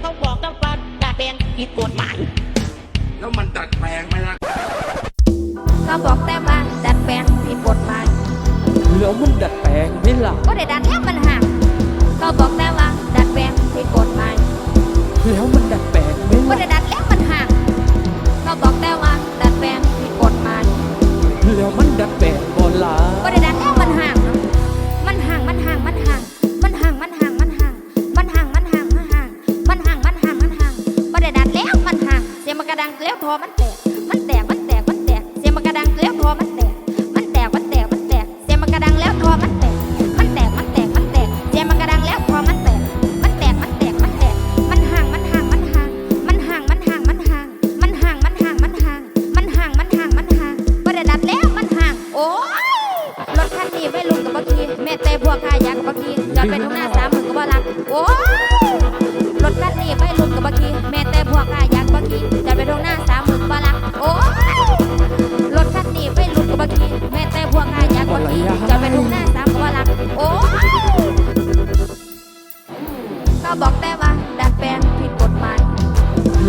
เขาบอกกันว่าดัดแปลงผิดกฎหมายแล้วมันดัดแปลงไหมล่ะเขาบอกแต่ว่าดัดแปลงผิดกฎหมายแล้วมันดัดแปลงไหม่ล่ะก็ได้ดัดแล้วมันห่างเขาบอกแต่ว่าดัดแปลงผิดกฎหมายแล้วมันดัดแปลงไหม่ก็ล่ะได้ดัดแล้วมันห่างเขาบอกแต่ว่า ได้ดัดแล้วมันห่างเสียงมันกระดังแล้วทอมันแตกมันแตกมันแตกมันแตกเสียงมันกระดังแล้วทอมันแตกมันแตกมันแตกมันแตกเสียงมันกระดังแล้วทอมันแตกมันแตกมันแตกมันแตกเสียงมันกระดังแล้วทอมันแตกมันแตกมันแตกมันแตกมันห่างมันห่างมันห่างมันห่างมันห่างมันห่างมันห่างมันห่างมันห่างมันห่างมันห่างมันห่างก็ได้ดัดแล้วมันห่างโอ้ยรถคันนี้ไม่ลุงกับบักทีแม่แต่พวกข้าอยากกับบักทีจอดไปตรงหน้าสามหมื่นก็บ่รักโอ้ย รถคันนี้ไม่ลุงกับบักทีแม่แต่พวกข้าอยากกับบักทีจอดไปตรงหน้าสามหมื่นก็บ่รักโอ้ยรถคันนี้ไม่ลุงกับบักทีแม่แต่พวกข้าอยากกับบักทีจอดไปตรงหน้าสามก็บ่รักโอ้ยก็บอกแต่ว่าดัดแปลงผิดกฎหมาย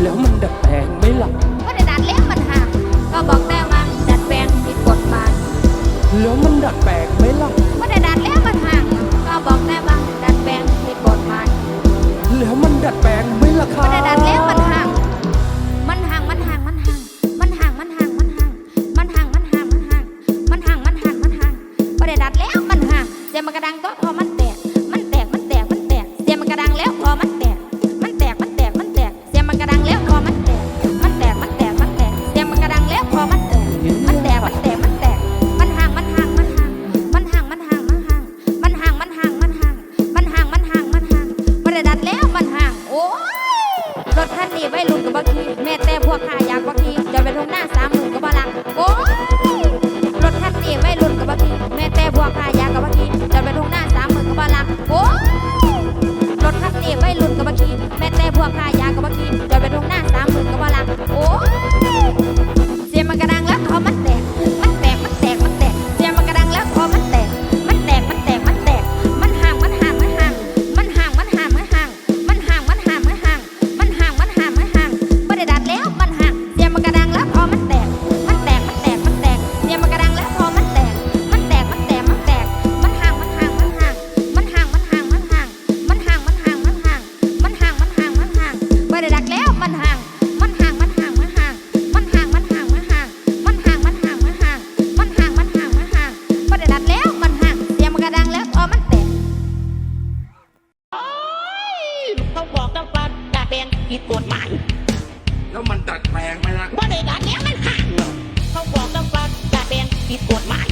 แล้วมันดัดแปลงไหม่ล่ะก็ได้ดัดแล้วมันห่างก็บอกแต่ว่าดัดแปลงผิดกฎหมาย แล้วมันดัดแปลงไหม่ล่ะก็ได้ดัด ดังแล้วคอมันแตก มันแตก มันแตก มันแตกเสียงมันกระดังแล้วคอมันแตก มันแตก มันแตก มันแตก มันห่าง มันห่าง มันห่าง มันห่าง มันห่าง มันห่าง มันห่าง มันห่าง มันห่าง มันห่าง มันห่าง มันห่างบ่ได้ดัดแล้วมันห่าง โอ้ยรถคันนี้ไม่ลุนกับบักทีแม่ แล้วมันดัดแปลงไหมล่ะว่าได้ดัดแล้วมันห่างเขาบอกกันว่าดัดแปลงผิดกฎหมาย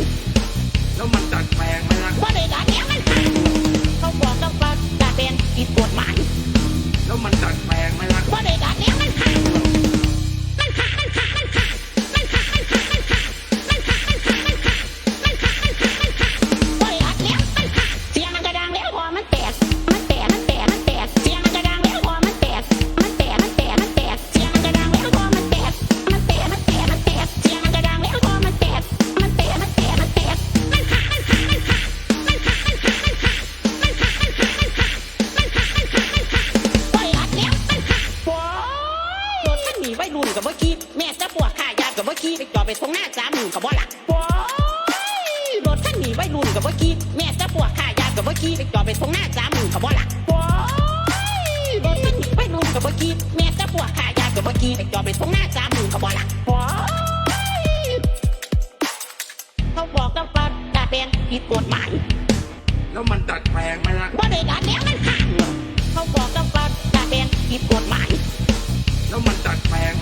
รถคันนี้ไว้รุ่นกับเมื่อกี้แม่จะปวดขายากับเมื่อกี้ไปจอดไปตรงหน้าสามหมื่นกับบ่หลักว้าวรถคันนี้ไว้รุ่นกับเมื่อกี้แม่จะปวดขายากับเมื่อกี้ไปจอดไปตรงหน้าสามหมื่นกับบ่หลักว้าวรถคันนี้ไว้รุ่นกับเมื่อกี้แม่จะปวดขายากับเมื่อกี้ไปจอดไปตรงหน้าสามหมื่นกับบ่หลักว้าวเขาบอกกันว่าดัดแปลงผิดกฎหมายแล้วมันดัดแปลงไหมล่ะว่าได้ดัดแล้วมันห่างเขาบอกกันว่าดัดแปลงผิดกฎหมายแล้วมันดัดแปลง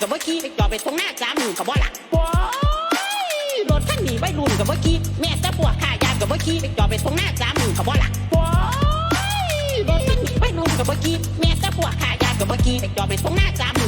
กับเมื่อกี้ไปจอดไปตรงหน้าสามมือกับว่าล่ะว้ายรถขั้นหนีไปรุ่นกับเมื่อกี้แม่จะปวดขายามกับเมื่อกี้ไปจอดไปตรงหน้าสามมือกับว่าล่ะว้ายรถขั้นหนีไปรุ่นกับเมื่อกี้แม่จะปวดขายามกับเมื่อกี้ไปจอดไปตรงหน้าสามือ